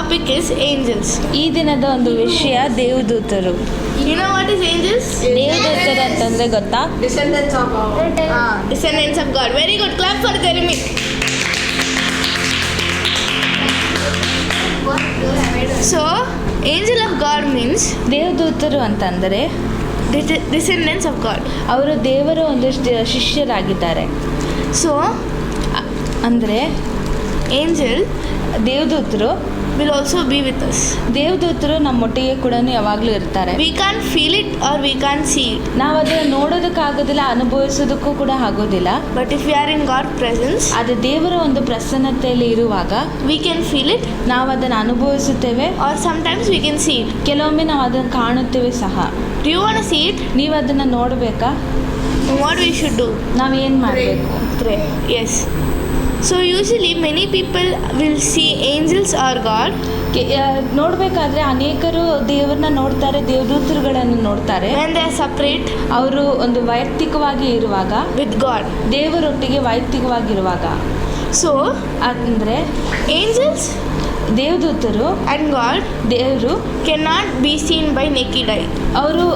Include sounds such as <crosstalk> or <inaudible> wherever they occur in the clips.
Topic is angels ಈ ದಿನದ ಒಂದು ವಿಷಯ ದೇವದೂತರು. ದೇವದೂತರು ಅಂತಂದ್ರೆ ಗೊತ್ತಾ? Descendants of God very good clap for Jeremy so angel of God means ದೇವದೂತರು ಅಂತಂದರೆ ಡಿಸೆಂಡೆನ್ಸ್ ಆಫ್ ಗಾಡ್ ಅವರು ದೇವರ ಒಂದು ಶಿಷ್ಯರಾಗಿದ್ದಾರೆ. ಸೊ ಅಂದರೆ ಏಂಜಲ್ ದೇವದೂತರು will also be with us ದೇವದೂತರು ನಮ್ಮೊಟ್ಟಿಗೆ ಕೂಡ ಯಾವಾಗಲೂ ಇರ್ತಾರೆ. We can feel it or we can see it ನಾವು ಅದನ್ನ ನೋಡೋದಕ್ಕಾಗೋದಿಲ್ಲ ಅನುಭವಿಸೋದಕ್ಕೂ ಕೂಡ ಆಗೋದಿಲ್ಲ. But if you are in God presence ಅದು ದೇವರ ಒಂದು ಪ್ರಸನ್ನತೆಯಲ್ಲಿ ಇರುವಾಗ ವಿ ಕ್ಯಾನ್ ಫೀಲ್ ಇಟ್ ನಾವು ಅದನ್ನು ಅನುಭವಿಸುತ್ತೇವೆ. Or sometimes we can see it ಕೆಲವೊಮ್ಮೆ ನಾವು ಅದನ್ನು ಕಾಣುತ್ತೇವೆ ಸಹ. ಡ್ಯೂ ಆನ್ ಸಿ ಇಟ್ ನೀವು ಅದನ್ನು ನೋಡಬೇಕಾ? ವಾಟ್ ವಿ ಶುಡ್ ಡೂ ನಾವೇನು ಮಾಡಬೇಕು? Pray S So usually many people will see angels or God ನೋಡಬೇಕಾದ್ರೆ ಅನೇಕರು ದೇವ್ರನ್ನ ನೋಡ್ತಾರೆ ದೇವದೂತರುಗಳನ್ನು ನೋಡ್ತಾರೆ. ಸಪ್ರೇಟ್ ಅವರು ಒಂದು ವೈಯಕ್ತಿಕವಾಗಿ ಇರುವಾಗ ವಿತ್ ಗಾಡ್ ದೇವರೊಟ್ಟಿಗೆ ವೈಯಕ್ತಿಕವಾಗಿರುವಾಗ. ಸೊ ಅಂದರೆ ಏಂಜಲ್ಸ್ ದೇವದೂತರು ಅಂಡ್ ಗಾಡ್ ದೇವರು cannot be seen by naked eye. ಅವರು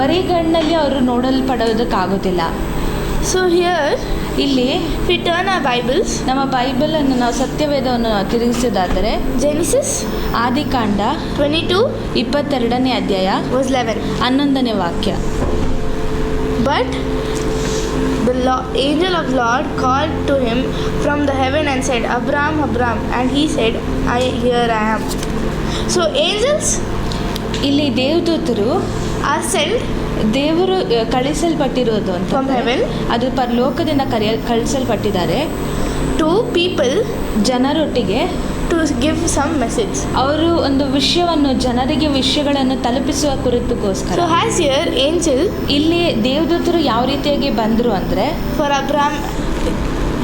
ಬರೀಗಣ್ಣಲ್ಲಿ ಅವರು ನೋಡಲ್ಪಡೋದಕ್ಕಾಗೋದಿಲ್ಲ. ಸೊ ಹಿಯರ್ ಇಲ್ಲಿ ರಿಟರ್ನ್ ಆ ಬೈಬಲ್ಸ್ ನಮ್ಮ ಬೈಬಲ್ ಅನ್ನು ನಾವು ಸತ್ಯವೇದವನ್ನು ನಾವು ತಿರುಗಿಸೋದಾದರೆ ಜೆನಿಸಿಸ್ ಆದಿಕಾಂಡ ಟ್ವೆಂಟಿ ಟು ಇಪ್ಪತ್ತೆರಡನೇ ಅಧ್ಯಾಯ ವಾಸ್ ಲೆವೆನ್ ಹನ್ನೊಂದನೇ ವಾಕ್ಯ. But the law angel of lord call to him from the heaven and said Abram Abram and he said I here I am so angels ಇಲ್ಲಿ ದೇವದೂತರು ಆ ಸೆಲ್ಡ್ ದೇವರು ಕಳಿಸಲ್ಪಟ್ಟಿರೋದು ಅಂತ From heaven? ಅದು ಪರಲೋಕದಿಂದ ಕರೆಯ ಕಳಿಸಲ್ಪಟ್ಟಿದ್ದಾರೆ. ಟು ಪೀಪಲ್ ಜನರೊಟ್ಟಿಗೆ ಟು give ಸಮ್ ಮೆಸೇಜ್ ಅವರು ಒಂದು ವಿಷಯವನ್ನು ಜನರಿಗೆ ವಿಷಯಗಳನ್ನು ತಲುಪಿಸುವ ಕುರಿತುಗೋಸ್ಕರ. So as here angel ಇಲ್ಲಿ ದೇವದೂತರು ಯಾವ ರೀತಿಯಾಗಿ ಬಂದರು ಅಂದರೆ for Abraham,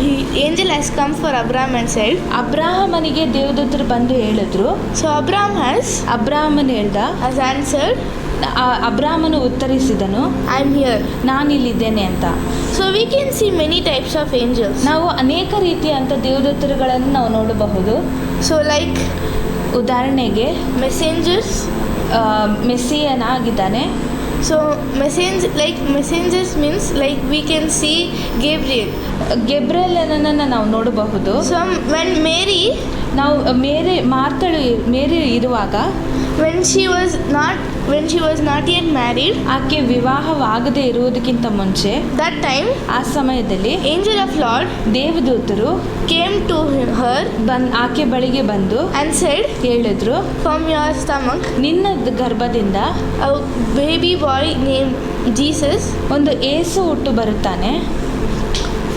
he, angel come for for and said said, ಅಬ್ರಾಹಮನಿಗೆ ದೇವದೂತರು ಬಂದು ಹೇಳಿದ್ರು. ಸೊ Abraham ಹ್ಯಾಸ್ ಅಬ್ರಾಹಮನ್ ಹೇಳ್ದ has answered, ಅಬ್ರಾಹ್ಮನು ಉತ್ತರಿಸಿದನು ಐ ಎಂ ಹಿಯರ್ ನಾನು ಇಲ್ಲಿದ್ದೇನೆ ಅಂತ. So we can see many types of angels ನಾವು ಅನೇಕ ರೀತಿಯಂಥ ದೇವದತ್ತರುಗಳನ್ನು ನಾವು ನೋಡಬಹುದು. ಸೊ ಲೈಕ್ ಉದಾಹರಣೆಗೆ ಮೆಸೆಂಜರ್ಸ್ ಮೆಸ್ಸಿಯನ್ ಆಗಿದ್ದಾನೆ so message like messengers means like we can see Gabriel Gabriel ಏನನ್ನು ನಾವು ನೋಡಬಹುದು. ಸೊ ವೆನ್ ಮೇರಿ ನಾವು ಮೇರಿ ಮಾರ್ತಳು ಮೇರಿ ಇರುವಾಗ when she was not when she was not N married ಆಕೆ ವಿವಾಹವಾಗದೇ ಇರುವುದಕ್ಕಿಂತ ಮುಂಚೆ ದಟ್ ಟೈಮ್ ಆ ಸಮಯದಲ್ಲಿ ಏಂಜಲ್ ಆಫ್ ಲಾರ್ಡ್ ದೇವದೂತರು ಕೇಮ್ ಟು ಹರ್ ಬಂದ್ ಆಕೆ ಬಳಿಗೆ ಬಂದು ಅಂಡ್ ಸೈಡ್ ಹೇಳಿದ್ರು ಫ್ರಮ್ ಯುವರ್ ಸ್ಟಮಕ್ ನಿನ್ನ ಗರ್ಭದಿಂದ ಬೇಬಿ ಬಾಯ್ ನೇಮ್ ಜೀಸಸ್ ಒಂದು ಏಸು ಹುಟ್ಟು ಬರುತ್ತಾನೆ.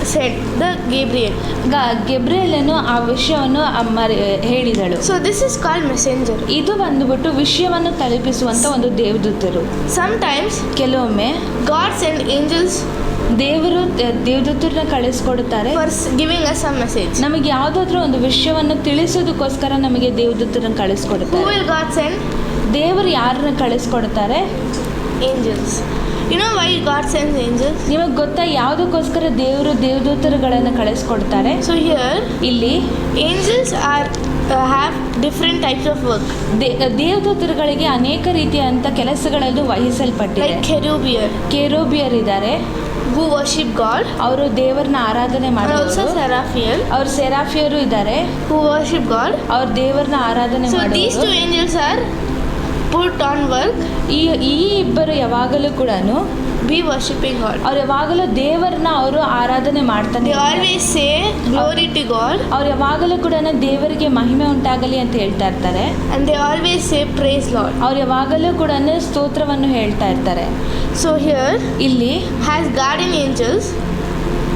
Said the Gabriel. ಗ ಗೆಬ್ರಿಯಲನು ಆ ವಿಷಯವನ್ನು ಅಮ್ಮ- ಹೇಳಿದಳು So this is called messenger. ಇದು ಬಂದುಬಿಟ್ಟು ವಿಷಯವನ್ನು ತಲುಪಿಸುವಂತ ಒಂದು ದೇವದೂತರು Sometimes ಕೆಲವೊಮ್ಮೆ ಗಾಡ್ಸ್ send angels ದೇವರು ದ- ದೇವದೂತರನ್ನ ಕಳಿಸ್ಕೊಡುತ್ತಾರೆ for s- giving us some message. ನಮಗೆ ಯಾವುದಾದ್ರೂ ಒಂದು ವಿಷಯವನ್ನು ತಿಳಿಸೋದಕ್ಕೋಸ್ಕರ ನಮಗೆ ದೇವದೂತರನ್ನ Who ಕಳಿಸ್ಕೊಡುತ್ತಾರೆ will God send? ದೇವರು ಯಾರನ್ನ ಕಳಿಸ್ಕೊಡುತ್ತಾರೆ Angels. You know why God sends angels ನಿಮಗೆ ಗೊತ್ತಾ ಯಾವುದಕ್ಕೋಸ್ಕರ ದೇವರು ದೇವದೂತರುಗಳನ್ನು ಕಳಿಸ್ಕೊಡ್ತಾರೆ? ಸೊ ಹಿಯರ್ ಇಲ್ಲಿ angels are have different types of work ದೇವದೂತರುಗಳಿಗೆ ಅನೇಕ ರೀತಿಯಂಥ ಕೆಲಸಗಳಲ್ಲಿ ವಹಿಸಲ್ಪಟ್ಟಿದೆ. ಕೆರೋಬಿಯರ್ ಕೆರೋಬಿಯರ್ ಇದ್ದಾರೆ. ಹೂ ವರ್ಷಿಪ್ ಗಾಡ್ ಅವರು ದೇವರನ್ನ ಆರಾಧನೆ ಸೆರಾಫಿಯರ್ ಅವ್ರ ಸೆರಾಫಿಯರು ಇದ್ದಾರೆ. ಹೂ ವರ್ಷಿಪ್ ಗಾಡ್ ಅವ್ರ ದೇವರನ್ನ ಆರಾಧನೆ ಮಾಡೋದು to angels are put on work ಈ ಈ ಇಬ್ಬರು ಯಾವಾಗಲೂ ಕೂಡ ಬಿ ವರ್ಷಿಪಿಂಗ್ ಗಾಡ್ ಅವ್ರು ಯಾವಾಗಲೂ ದೇವರನ್ನ ಅವರು ಆರಾಧನೆ ಮಾಡ್ತಾನೆ always say glory to God ಅವ್ರು ಯಾವಾಗಲೂ ಕೂಡ ದೇವರಿಗೆ ಮಹಿಮೆ ಉಂಟಾಗಲಿ ಅಂತ ಹೇಳ್ತಾ ಇರ್ತಾರೆ. And they always say praise lord ಅವ್ರು ಯಾವಾಗಲೂ ಕೂಡ ಸ್ತೋತ್ರವನ್ನು ಹೇಳ್ತಾ ಇರ್ತಾರೆ. ಸೊ ಹಿಯರ್ ಇಲ್ಲಿ has garden angels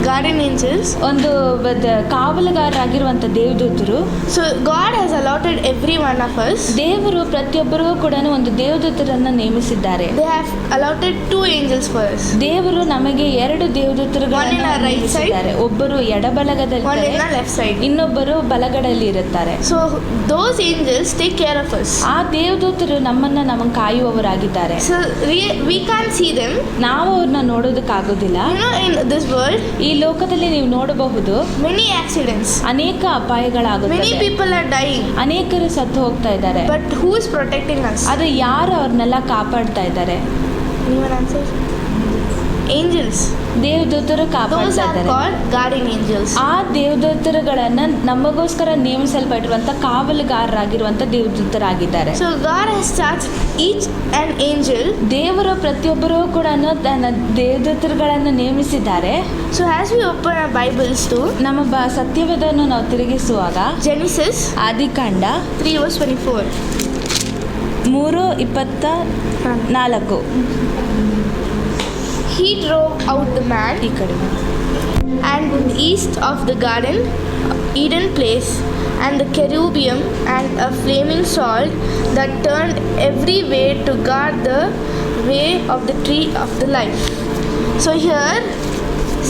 guardian angels. ಒಂದು ಬದ- ಕಾವಲುಗಾರರಾಗಿರುವಂಥ ದೇವದೂತರು So God has allotted every one of us. ದೇವರು ಪ್ರತಿಯೊಬ್ಬರಿಗೂ ಕೂಡ ಒಂದು ದೇವದೂತರನ್ನ ನೇಮಿಸಿದ್ದಾರೆ They have allotted two angels for us. ದೇವರು ನಮಗೆ ಎರಡು One in ದೇವದೂತರುಗಳನ್ನು our right ನೇಮಿಸಿದ್ದಾರೆ ಒಬ್ಬರು One in ಎಡಬಲಗದಲ್ಲಿ the left side. ಇನ್ನೊಬ್ಬರು ಬಲಗಡಲ್ಲಿ ಇರುತ್ತಾರೆ So those angels take care of us. ಆ ದೇವದೂತರು ನಮ್ಮನ್ನ ನಮಗೆ ಕಾಯುವವರಾಗಿದ್ದಾರೆ So we, we can't see them. ನಾವು ಅವ್ರನ್ನ ನೋಡೋದಕ್ಕಾಗೋದಿಲ್ಲ You know, in this world, ಈ ಈ ಲೋಕದಲ್ಲಿ ನೀವು ನೋಡಬಹುದು ಮೆನಿ ಆಕ್ಸಿಡೆಂಟ್ಸ್ ಅನೇಕ ಅಪಾಯಗಳಾಗುತ್ತೆ ಮೆನಿ ಪೀಪಲ್ ಆರ್ ಡೈ ಅನೇಕರು ಸತ್ತು ಹೋಗ್ತಾ ಇದ್ದಾರೆ. But who is protecting us ಅದು ಯಾರು ಅವ್ರನ್ನೆಲ್ಲ ಕಾಪಾಡ್ತಾ ಇದ್ದಾರೆ? Anyone answer? Angels. ದೇವದೂತರು ಕಾಪಾಡ್ತಾ ಇದ್ದಾರೆ called guardian ಆ ದೇವದೂತರುಗಳನ್ನ ನಮಗೋಸ್ಕರ ನೇಮಿಸಲ್ಪಟ್ಟಿರುವಂತ ಕಾವಲುಗಾರರಾಗಿರುವಂತ ದೇವದೂತರಾಗಿದ್ದಾರೆ. So God has charge each and angel ದೇವರ ಪ್ರತಿಯೊಬ್ಬರೂ ಕೂಡ ತನ್ನ ದೇವದೂತರುಗಳನ್ನು ನೇಮಿಸಿದ್ದಾರೆ. So has we open Bibles to ನಮ್ಮ ಬ ಸತ್ಯವೇದವನ್ನು ನಾವು ತಿರುಗಿಸುವಾಗ Genesis ಆದಿಕಾಂಡ 3 verse 24. ಮೂರು ಇಪ್ಪತ್ತ ನಾಲ್ಕು. He drove out the man and east of the garden, Eden place, and the cherubim and a flaming sword that turned every way to guard the way of the tree of the life. So here,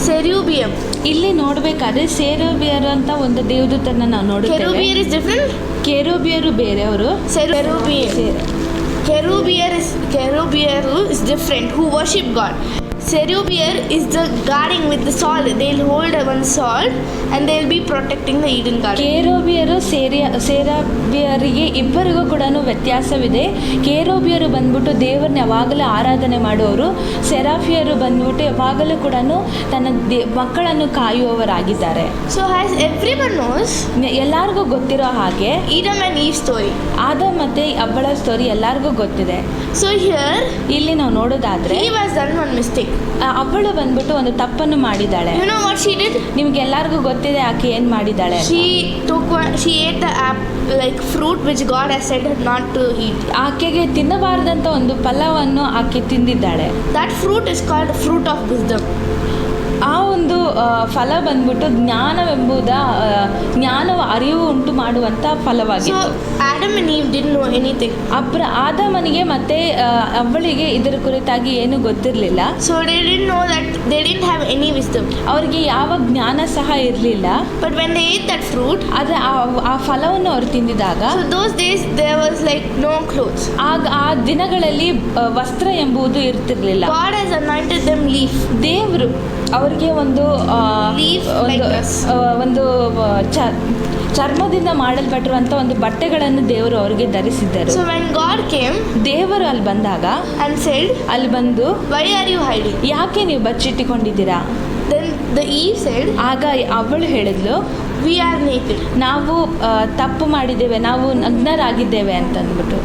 cherubim. ಇಲ್ಲಿ ನೋಡಬೇಕಾದ್ರೆ ಸೇರೋಬಿಯರು ಅಂತ ಒಂದು ದೇವದೂತನ ನಾವು ನೋಡುತ್ತೇವೆ ಕೆರೂಬಿಯರ್ is different. ಕೆರೋಬಿಯರು bere avaru cherubiyar Cherubier is Cherubier is different. Who worship God. ಸೆರೋಬಿಯರ್ is the guarding with the soul they'll hold one salt and they'll be protecting the Eden guard ಕೇರೋಬಿಯರು ಸೇರ್ಯ ಸೆರಾಬಿಯರಿಗೆ ಇಬ್ಬರಿಗೂ ಕೂಡ ವ್ಯತ್ಯಾಸವಿದೆ ಕೆರೋಬಿಯರು ಬಂದ್ಬಿಟ್ಟು ದೇವರನ್ನ ಯಾವಾಗಲೂ ಆರಾಧನೆ ಮಾಡುವವರು ಸೆರಾಫಿಯರು ಬಂದ್ಬಿಟ್ಟು ಯಾವಾಗಲೂ ಕೂಡ ತನ್ನ ಮಕ್ಕಳನ್ನು ಕಾಯುವವರಾಗಿದ್ದಾರೆ so has everyone knows me ಗೊತ್ತಿರೋ ಹಾಗೆ ಈ ಅಂಡ್ ಈ ಸ್ಟೋರಿ ಆದ ಮತ್ತೆ ಹಬ್ಬಳ ಸ್ಟೋರಿ ಎಲ್ಲರಿಗೂ ಗೊತ್ತಿದೆ ಸೊ ಹಿಯರ್ ಇಲ್ಲಿ ನಾವು ನೋಡೋದಾದ್ರೆ ಇ ವಾಸ್ ಅಲ್ ಒನ್ ಮಿಸ್ಟೇಕ್ ಅವಳು ಬಂದ್ಬಿಟ್ಟು ಒಂದು ತಪ್ಪನ್ನು ಮಾಡಿದ್ದಾಳೆ. ನಿಮ್ಗೆ ಎಲ್ಲಾರ್ಗೂ ಗೊತ್ತಿದೆ ಆಕೆ ಏನ್ ಮಾಡಿದ್ದಾಳೆ like fruit which God I said not to eat ಆಕೆಗೆ ತಿನ್ನಬಾರದಂತ ಒಂದು ಫಲವನ್ನು ಆಕೆ ತಿಂದಿದ್ದಾಳೆ. That fruit is called fruit of wisdom ಆ ಒಂದು ಫಲ ಬಂದ್ಬಿಟ್ಟು ಜ್ಞಾನವೆಂಬುದ ಜ್ಞಾನವ ಅರಿವು ಉಂಟು ಮಾಡುವಂತ ಫಲವಾಗಿತ್ತು. ಸೊ ಆ್ಯಡಮ್ ನೋ ಎನಿಥಿಂಗ್ ಅಪ್ರ ಆದ ಮತ್ತೆ ಅವಳಿಗೆ ಇದರ ಕುರಿತಾಗಿ ಏನು ಗೊತ್ತಿರಲಿಲ್ಲ. So no that have any ವಿಸ್ ಅವರಿಗೆ ಯಾವ ಜ್ಞಾನ ಸಹ ಇರಲಿಲ್ಲ. ಬಟ್ ವೆನ್ ಏ ದಟ್ ಫ್ರೂಟ್ ಆದರೆ ಆ ಫಲವನ್ನು ಅವರು ತಿಂದಿದಾಗ ದೋಸ್ ಡೇಸ್ ದೇವ ಆಲ್ಸ್ ಲೈಕ್ ನೋ ಕ್ಲೋ ಆಗ ಆ ದಿನಗಳಲ್ಲಿ ವಸ್ತ್ರ ಎಂಬುದು ಇರ್ತಿರಲಿಲ್ಲ. ವಾಡ್ ದೇವ್ರು ಅವ್ರಿಗೆ ಒಂದು ಒಂದು ಚ- ಚರ್ಮದಿಂದ ಮಾಡಲ್ಪಟ್ಟಿರುವಂತ ಒಂದು ಬಟ್ಟೆಗಳನ್ನು ದೇವರು ಅವರಿಗೆ ಧರಿಸಿದ್ದರು ಸೊ ಗಾಡ್ came ದೇವರು ಅಲ್ಲಿ ಬಂದಾಗ ಅಂಡ್ ಸೆಡ್ ಅಲ್ಲಿ ಬಂದು "Why ಆರ್ you hiding?" ಯಾಕೆ ನೀವು ಬಚ್ಚಿಟ್ಟಿಕೊಂಡಿದ್ದೀರಾ ದೆನ್ ದ ಈ ಸೈಡ್ ಆಗ ಅವಳು ಹೇಳಿದ್ಲು ವಿ ಆರ್ naked." ನಾವು ತಪ್ಪು ಮಾಡಿದ್ದೇವೆ ನಾವು ನಗ್ನರಾಗಿದ್ದೇವೆ ಅಂತ ಅಂದ್ಬಿಟ್ಟು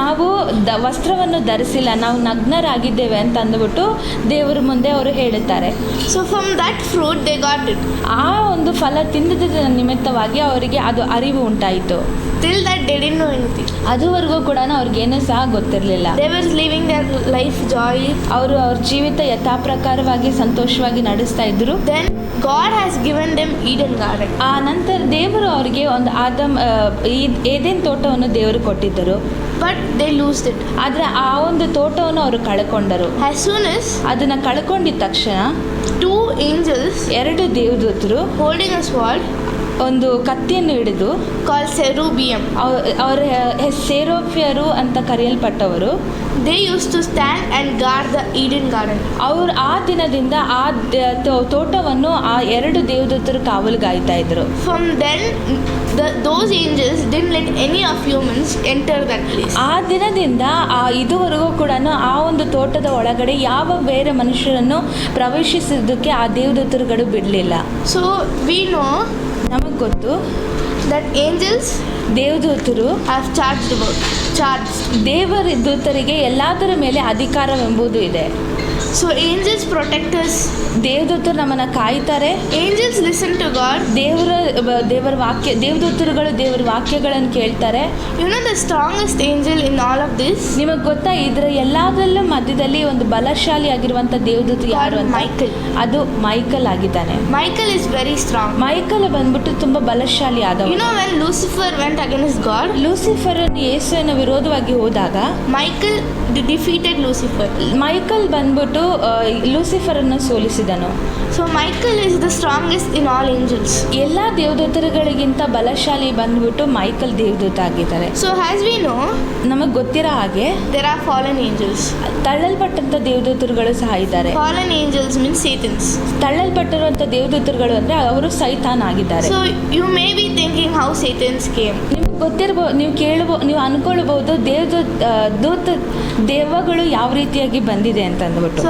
ನಾವು ದ ವಸ್ತ್ರವನ್ನು ಧರಿಸಿಲ್ಲ ನಾವು ನಗ್ನರಾಗಿದ್ದೇವೆ ಅಂತ ಅಂದ್ಬಿಟ್ಟು ದೇವರ ಮುಂದೆ ಅವರು ಹೇಳುತ್ತಾರೆ. So from that fruit they got it ಆ ಒಂದು ಫಲ ತಿಂದಿದ್ದ ನಿಮಿತ್ತವಾಗಿ ಅವರಿಗೆ ಅದು ಅರಿವು ಉಂಟಾಯಿತು. Till that didn't know anything ಅದುವರೆಗೂ ಕೂಡ ಏನೂ ಸಹ ಗೊತ್ತಿರಲಿಲ್ಲ. They were living their life joy ಅವರು ಅವ್ರ ಜೀವಿತ ಯಥಾಪ್ರಕಾರವಾಗಿ ಸಂತೋಷವಾಗಿ ನಡೆಸ್ತಾ ಇದ್ರು. Then God has given them Eden garden ಆ ನಂತರ ದೇವರು ಅವರಿಗೆ ಒಂದು ಆದಮ್ ಏದೇನ್ ತೋಟವನ್ನು ದೇವರು ಕೊಟ್ಟಿದ್ದರು. ಬಟ್ ದೇ ಲೂಸ್ ಇಟ್ ಆದರೆ ಆ ಒಂದು ತೋಟವನ್ನು ಅವರು ಕಳ್ಕೊಂಡರು. ಹೆಸೂನಸ್ ಅದನ್ನು ಕಳ್ಕೊಂಡಿದ್ದ ತಕ್ಷಣ ಟೂ ಏಂಜಲ್ಸ್ ಎರಡು ದೇವದೂತರು ಹೋಲ್ಡಿಂಗ್ ಅ ಸ್ವಾಲ್ಡ್ ಒಂದು ಕತ್ತಿಯನ್ನು ಹಿಡಿದು ಕಾಲ್ ಸೆರೂಬಿಯಂ ಅವ- ಅವರ ಸೇರೋಫಿಯರು ಅಂತ ಕರೆಯಲ್ಪಟ್ಟವರು. They use to stand and guard the Eden garden ಅವರು ಆ ದಿನದಿಂದ ಆ ತೋಟವನ್ನು ಆ ಎರಡು ದೇವದೂತರು ಕಾವಲುಗಾಯ್ತಾ ಇದ್ರು. From then the those angels didn't let any of humans enter that place. ಆ ದಿನದಿಂದ ಆ ಇದುವರೆಗೂ ಕೂಡ ಆ ಒಂದು ತೋಟದ ಒಳಗಡೆ ಯಾವ ಬೇರೆ ಮನುಷ್ಯರನ್ನು ಪ್ರವೇಶಿಸಿದ್ದಕ್ಕೆ ಆ ದೇವದೂತರುಗಳು ಬಿಡಲಿಲ್ಲ. ಸೊ ವಿ know ನಮಗೆ ಗೊತ್ತು. ದಟ್ ಏಂಜಲ್ಸ್ ದೇವದೂತರು ಹ್ಯಾವ್ ಚಾರ್ಜ್ ಚಾರ್ಜ್ ದೇವರ ದೂತರಿಗೆ ಎಲ್ಲದರ ಮೇಲೆ ಅಧಿಕಾರವೆಂಬುದು ಇದೆ. ಸೊ ಏಂಜಲ್ಸ್ ಪ್ರೊಟೆಕ್ಟರ್ಸ್ ದೇವದೂತರು ನಮ್ಮನ್ನು ಕಾಯ್ತಾರೆ. ಏಂಜಲ್ಸ್ ಲಿಸನ್ ಟು ಗಾಡ್ ದೇವರ ದೇವರ ವಾಕ್ಯ ದೇವದೂತರುಗಳು ದೇವರ ವಾಕ್ಯಗಳನ್ನು ಕೇಳ್ತಾರೆ. You know the strongest angel in all of this ನಿಮಗೆ ಗೊತ್ತಾ ಇದರ ಎಲ್ಲದರಲ್ಲೂ ಮಧ್ಯದಲ್ಲಿ ಒಂದು ಬಲಶಾಲಿ ಆಗಿರುವಂಥ ದೇವದೂತರು ಯಾರು ಮೈಕಲ್ ಅದು ಮೈಕಲ್ ಆಗಿದ್ದಾನೆ. Michael is very strong Michael ಬಂದ್ಬಿಟ್ಟು ತುಂಬಾ ಬಲಶಾಲಿ ಆದ you know when Lucifer went against God Lucifer ಯೇಸನ ವಿರೋಧವಾಗಿ ಹೋದಾಗ ಮೈಕಲ್ ಡಿಫೀಟೆಡ್ ಲೂಸಿಫರ್ ಮೈಕಲ್ ಬಂದ್ಬಿಟ್ಟು ಲೂಸಿಫರ್ ಅನ್ನು ಸೋಲಿಸಿದನು. So Michael is the strongest in all angels ಎಲ್ಲ ದೇವದೂತರುಗಳಿಗಿಂತ ಬಲಶಾಲಿ ಬಂದ್ಬಿಟ್ಟು ಮೈಕಲ್ ದೇವದೂತ ಆಗಿದ್ದಾರೆ. ಸೊ ಹ್ಯಾಸ್ ವಿ ನೋ ನಮಗ್ ಗೊತ್ತಿರೋ ಹಾಗೆ ದೇರ್ ಆರ್ ಫಾಲನ್ ಏಂಜಲ್ಸ್ ತಳ್ಳಲ್ಪಟ್ಟಂತ ದೇವದೂತರುಗಳು ಸಹ ಇದ್ದಾರೆ. ಫಾಲನ್ ಏಂಜಲ್ಸ್ ಮೀನ್ಸ್ ಸೇತನ್ಸ್ ತಳ್ಳಲ್ಪಟ್ಟಿರುವಂತ ದೇವದೂತರುಗಳು ಅಂದ್ರೆ ಅವರು ಸೈತಾನ್ ಆಗಿದ್ದಾರೆ. So you may be thinking how Satans came ನಿಮ್ಗೆ ಗೊತ್ತಿರ್ಬೋದು ನೀವು ಕೇಳಬೋ ನೀವು ಅನ್ಕೊಳ್ಬಹುದು ದೇವದೂತ ದೂತ ದೇವಗಳು ಯಾವ ರೀತಿಯಾಗಿ ಬಂದಿದೆ ಅಂತ ಅಂದ್ಬಿಟ್ಟು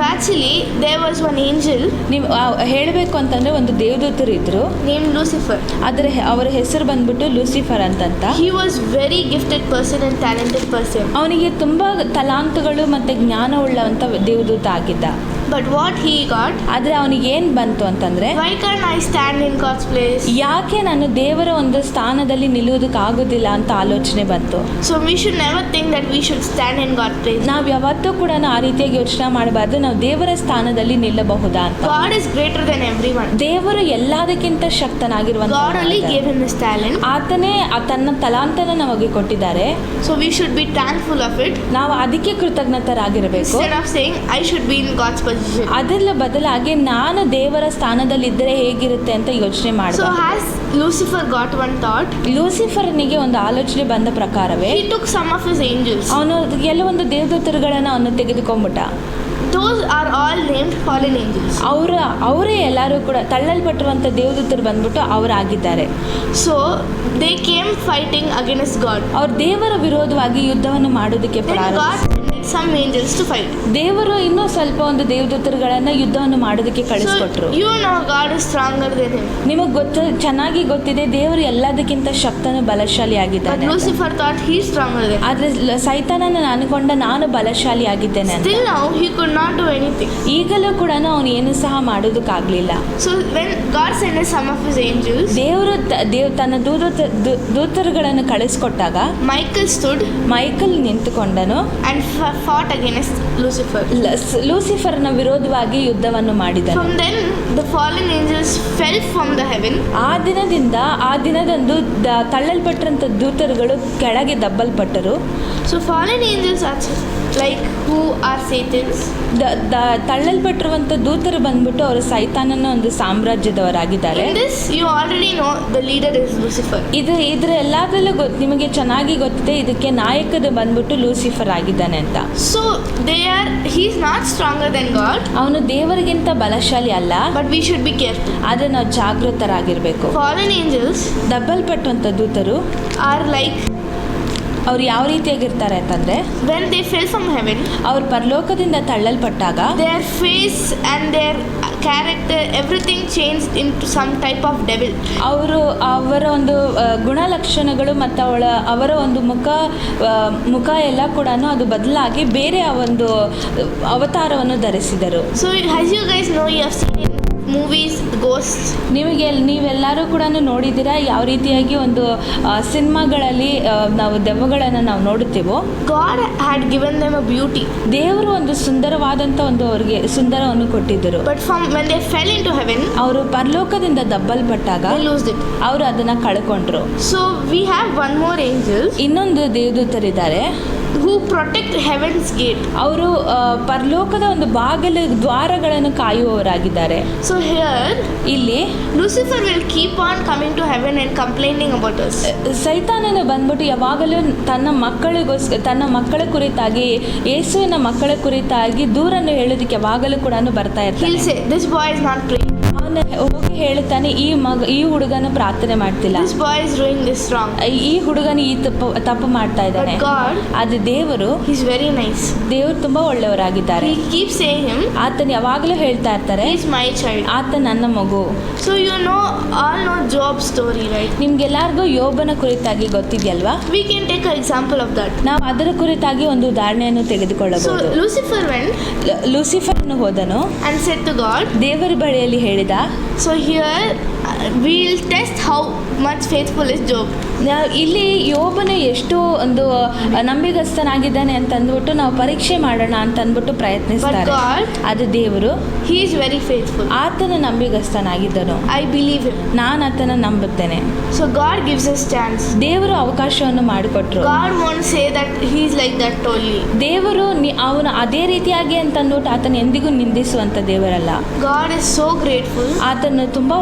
ದೇ ವಾಸ್ ಒನ್ ಏಂಜಲ್ ನೀವು ಹೇಳಬೇಕು ಅಂತಂದ್ರೆ ಒಂದು ದೇವದೂತರು ಇದ್ರು. ನೇಮ್ ಲೂಸಿಫರ್ ಅದರ ಅವರ ಹೆಸರು ಬಂದ್ಬಿಟ್ಟು ಲೂಸಿಫರ್ ಅಂತಂತ. He was very gifted person and talented person ಅವನಿಗೆ ತುಂಬಾ ತಲಾಂತಗಳು ಮತ್ತೆ ಜ್ಞಾನ ಉಳ್ಳವಂತ ದೇವದೂತ ಆಗಿದ್ದ. ಬಟ್ ವಾಟ್ ಹೀ ಗಾಟ್ ಆದ್ರೆ ಅವನಿಗೆ ಏನ್ ಬಂತು ಅಂತಂದ್ರೆ why can I stand in God's place ಯಾಕೆ ನಾನು ದೇವರ ಒಂದು ಸ್ಥಾನದಲ್ಲಿ ನಿಲ್ಲುವುದಕ್ಕೆ ಆಗೋದಿಲ್ಲ ಅಂತ ಆಲೋಚನೆ ಬಂತು. So we should never think that we should stand in God place ನಾವು ಯಾವತ್ತೂ ಕೂಡ ಆ ರೀತಿಯಾಗಿ ಯೋಚನೆ ಮಾಡಬಾರ್ದು ನಾವು ದೇವರ ಸ್ಥಾನದಲ್ಲಿ ನಿಲ್ಲಬಹುದಾ ಅಂತ. God is greater than everyone ದೇವರು ಎಲ್ಲದಕ್ಕಿಂತ ಶಕ್ತನಾಗಿರುವಂತ ಗಾಡ್ ಅಲ್ಲಿ ಗಿವ್ ಹಿಮ್ ದಿಸ್ ಆತನೇ ತನ್ನ ತಲಾಂತನ ನಮಗೆ ಕೊಟ್ಟಿದ್ದಾರೆ. So we should be thankful of it ನಾವು ಅದಕ್ಕೆ ಕೃತಜ್ಞತರಾಗಿರಬೇಕು. Of saying I should be in God's <laughs> ಅದೆಲ್ಲ ಬದಲಾಗಿ ನಾನು ದೇವರ ಸ್ಥಾನದಲ್ಲಿದ್ದರೆ ಹೇಗಿರುತ್ತೆ ಅಂತ ಯೋಚನೆ So so has Lucifer got one thought ಲೂಸಿಫರ್ನಿಗೆ ಒಂದು ಆಲೋಚನೆ ಬಂದ ಪ್ರಕಾರವೇ took some of his angels. ಅವನು ಕೆಲವೊಂದು ದೇವದೂತರುಗಳನ್ನ ಅವನು ತೆಗೆದುಕೊಂಡ್ಬಿಟ್ಟ those are all named fallen angels ಅವರ ಅವರೇ ಎಲ್ಲರೂ ಕೂಡ ತಳ್ಳಲ್ಪಟ್ಟಿರುವಂಥ ದೇವದೂತರು ಬಂದ್ಬಿಟ್ಟು ಅವರಾಗಿದ್ದಾರೆ. So they came fighting against God ಅವ್ರ ದೇವರ ವಿರೋಧವಾಗಿ ಯುದ್ಧವನ್ನು ಮಾಡೋದಕ್ಕೆ Then Some angels to fight. ದೇವರು ಇನ್ನೂ ಸ್ವಲ್ಪ ಒಂದು ದೇವದೂತರುಗಳನ್ನ ಯುದ್ಧವನ್ನು ಮಾಡೋದಕ್ಕೆ ಕಳಿಸ್ಕೊಟ್ರು know God is stronger than him. ನಿಮಗೆ ಗೊತ್ತ ಚೆನ್ನಾಗಿ ಗೊತ್ತಿದೆ ದೇವರು ಎಲ್ಲದಕ್ಕಿಂತ ಶಕ್ತನು ಬಲಶಾಲಿ ಆಗಿದ್ದಾನೆ Lucifer thought thought stronger him. ಆದ್ರೆ ಸೈತಾನನ ಅನ್ಕೊಂಡ ನಾನು ಬಲಶಾಲಿ ಆಗಿದ್ದೇನೆ still now he could not do anything. ಈಗಲೂ ಕೂಡ ಅವನು ಏನು ಸಹ ಮಾಡೋದಕ್ಕಾಗ್ಲಿಲ್ಲ so when God sent some of his angels, ದೇವರು ದೇವ್ ತನ್ನ ದೂತ ದೂತರುಗಳನ್ನು ಕಳಿಸ್ಕೊಟ್ಟಾಗ ಮೈಕಲ್ ಸ್ಟುಡ್ ಮೈಕಲ್ ನಿಂತುಕೊಂಡನು ಅಂಡ್ ಫಾಟ್ ಅಗೇನೆಸ್ಟ್ ಲೂಸಿಫರ್ ಲಸ್ ಲೂಸಿಫರ್ನ ವಿರೋಧವಾಗಿ ಯುದ್ಧವನ್ನು ಮಾಡಿದರು from then the fallen angels fell from the heaven ಆ ದಿನದಿಂದ ಆ ದಿನದಂದು ದ ತಳ್ಳಲ್ಪಟ್ಟಂಥ ದೂತರುಗಳು ಕೆಳಗೆ ದಬ್ಬಲ್ಪಟ್ಟರು. ಸೊ ಫಾಲಿನ್ ಏಂಜಲ್ಸ್ ಆಚೆ like ಹೂ ಆರ್ Satan's. ದ- ದ- ತಳ್ಳಲ್ಪಟ್ಟಿರುವಂಥ ದೂತರು ಬಂದ್ಬಿಟ್ಟು ಅವರು ಸೈತಾನನ ಒಂದು ಸಾಮ್ರಾಜ್ಯದವರಾಗಿದ್ದಾರೆ. In you you know the leader leader Lucifer Lucifer. ಇದು ಇದ್ರ ಎಲ್ಲದರಲ್ಲೂ ಗೊತ್ತು ನಿಮಗೆ ಚೆನ್ನಾಗಿ ಗೊತ್ತಿದೆ ಇದಕ್ಕೆ ನಾಯಕದ ಬಂದ್ಬಿಟ್ಟು ಲೂಸಿಫರ್ ಆಗಿದ್ದಾನೆ ಅಂತ. So they are are is not stronger than God ಅವನು ದೇವರಿಗಿಂತ ಬಲಶಾಲಿ ಅಲ್ಲ. But we should be care ಆದರೆ ನಾವು ಜಾಗೃತರಾಗಿರಬೇಕು. ಫಾರಿನ್ ಏಂಜಲ್ಸ್ ದಬ್ಬಲ್ಪಟ್ಟಂಥ ದೂತರು ಆರ್ like ಅವ್ರು ಯಾವ ರೀತಿಯಾಗಿರ್ತಾರೆ ಅಂತಂದ್ರೆ when they fell from heaven ಅವ್ರು ಪರಲೋಕದಿಂದ ತಳ್ಳಲ್ಪಟ್ಟಾಗ their face their character everything change into some type of devil ಅವರು ಅವರ ಒಂದು ಗುಣಲಕ್ಷಣಗಳು ಮತ್ತು ಅವಳ ಅವರ ಒಂದು ಮುಖ ಮುಖ ಎಲ್ಲ ಕೂಡ ಅದು ಬದಲಾಗಿ ಬೇರೆ ಆ ಒಂದು ಅವತಾರವನ್ನು ಧರಿಸಿದರು. So as you guys know, you have seen ghost. ನಿಮಗೆ ನೀವೆಲ್ಲರೂ ಕೂಡ ನೋಡಿದ್ದೀರಾ? ಯಾವ ರೀತಿಯಾಗಿ ಒಂದು ಸಿನಿಮಾಗಳಲ್ಲಿ ನಾವು ದೆವ್ವಗಳನ್ನು ನಾವು ನೋಡುತ್ತೇವೋ? God had given them a beauty ದೇವರು ಒಂದು ಸುಂದರವಾದಂಥ ಒಂದು ಅವರಿಗೆ ಸುಂದರವನ್ನು ಕೊಟ್ಟಿದ್ದರು. But from when they fell in to heaven ಅವರು ಪರಲೋಕದಿಂದ ದಬ್ಬಲ್ಪಟ್ಟಾಗ ಲೂಸ್ ಇಟ್ it. ಅವರು ಅದನ್ನು ಕಳ್ಕೊಂಡ್ರು. So we have one more angel ಇನ್ನೊಂದು ದೇವದೂತರಿದ್ದಾರೆ. ಹೂ ಪ್ರೊಟೆಕ್ಟ್ ಹೆವೆನ್ಸ್ ಗೇಟ್ ಅವರು ಪರಲೋಕದ ಒಂದು ಬಾಗಿಲ ದ್ವಾರಗಳನ್ನು ಕಾಯುವವರಾಗಿದ್ದಾರೆ. ಸೊ ಹಿಯರ್ ಇಲ್ಲಿ Lucifer will keep on coming to heaven and complaining about us ಸೈತಾನನು ಬಂದ್ಬಿಟ್ಟು ಯಾವಾಗಲೂ ತನ್ನ ಮಕ್ಕಳಿಗೋಸ್ಕರ ತನ್ನ ಮಕ್ಕಳ ಕುರಿತಾಗಿ ಯೇಸುವಿನ ಮಕ್ಕಳ ಕುರಿತಾಗಿ ದೂರನ್ನು ಹೇಳೋದಕ್ಕೆ ಯಾವಾಗಲೂ ಕೂಡ ಬರ್ತಾ ಇರ್ತಾರೆ this boy is not play ಅವನು ಹೋಗಿ ಹೇಳ್ತಾನೆ ಈ ಮಗ ಈ ಹುಡುಗನ ಪ್ರಾರ್ಥನೆ ಮಾಡ್ತಿಲ್ಲ This boy is doing this wrong. ಈ ಹುಡುಗನ ಈ ತಪ್ಪು ತಪ್ಪು ಮಾಡ್ತಾ ಇದ್ದಾನೆ But God, ಅದು ದೇವರು He's very nice. ದೇವರು ತುಂಬಾ ಒಳ್ಳೆಯವರಾಗಿದ್ದಾರೆ He keeps saying Him, ಆತನ ಯಾವಾಗಲೂ ಹೇಳ್ತಾ ಇರ್ತಾರೆ He's my child. ಆತ ನನ್ನ ಮಗು So you know, all know Job's story, right? ನಿಮ್ಗೆಲ್ಲಾರ್ಗು ಯೋಬನ ಕುರಿತಾಗಿ ಗೊತ್ತಿದೆಯಲ್ವಾ We can take example example of that. ನಾವು ಅದರ ಕುರಿತಾಗಿ ಒಂದು ಉದಾಹರಣೆಯನ್ನು So ತೆಗೆದುಕೊಳ್ಳಬಹುದು Lucifer went ಲ- ಲೂಸಿಫರ್ನು ಹೋದನು and said to God, ದೇವರ ಬಳಿಯಲ್ಲಿ ಹೇಳಿದ So here uh, test how much faithful is Job ಇಲ್ಲಿ ಯೋಬನು ಎಷ್ಟು ಒಂದು ನಂಬಿಗಸ್ತನಾಗಿದ್ದಾನೆ ಅಂತ ಅಂದ್ಬಿಟ್ಟು ನಾವು ಪರೀಕ್ಷೆ ಮಾಡೋಣ ಅಂತ ಅಂದ್ಬಿಟ್ಟು ಪ್ರಯತ್ನಿಸ್ತಾರೆ ಅದು ದೇವರು. He is ವೆರಿ ಫೇತ್ಫುಲ್ ಆತನ ನಂಬಿಗಸ್ತನಾಗಿದ್ದನು. I believe. ನಾನು ಆತನ ನಂಬುತ್ತೇನೆ. So God gives us chance ದೇವರು ಅವಕಾಶವನ್ನು ಮಾಡಿಕೊಟ್ರು. God want say that that is like that only ದೇವರು ಅವನು ಅದೇ ರೀತಿಯಾಗಿ ಅಂತ ಅಂದ್ಬಿಟ್ಟು ಆತನ ಎಂದಿಗೂ ನಿಂದಿಸುವಂತ ದೇವರಲ್ಲ. ಗಾಡ್ ಇಸ್ ಸೋ ಗ್ರೇಟ್ಫುಲ್ ಆತನು ತುಂಬಾ